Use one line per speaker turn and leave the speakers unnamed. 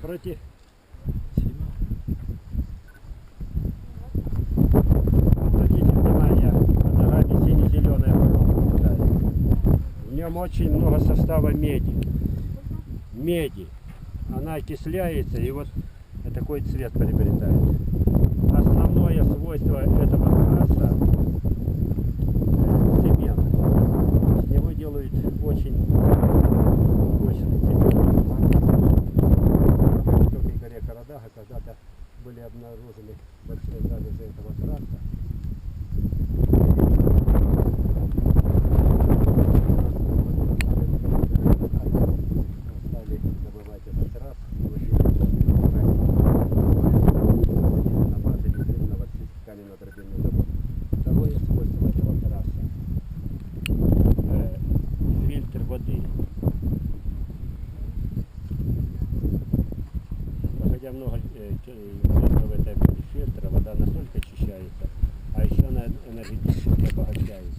Проти... Обратите внимание, под ногами сине-зеленая попадает. В нем очень много состава меди. Меди. Она окисляется и вот такой цвет приобретает. Основное свойство этого краса э, цемент. Из него делают очень были обнаружены большие залежи этого Проходя много э, этого фильтра, вода настолько очищается, а еще она энергетически обогащается.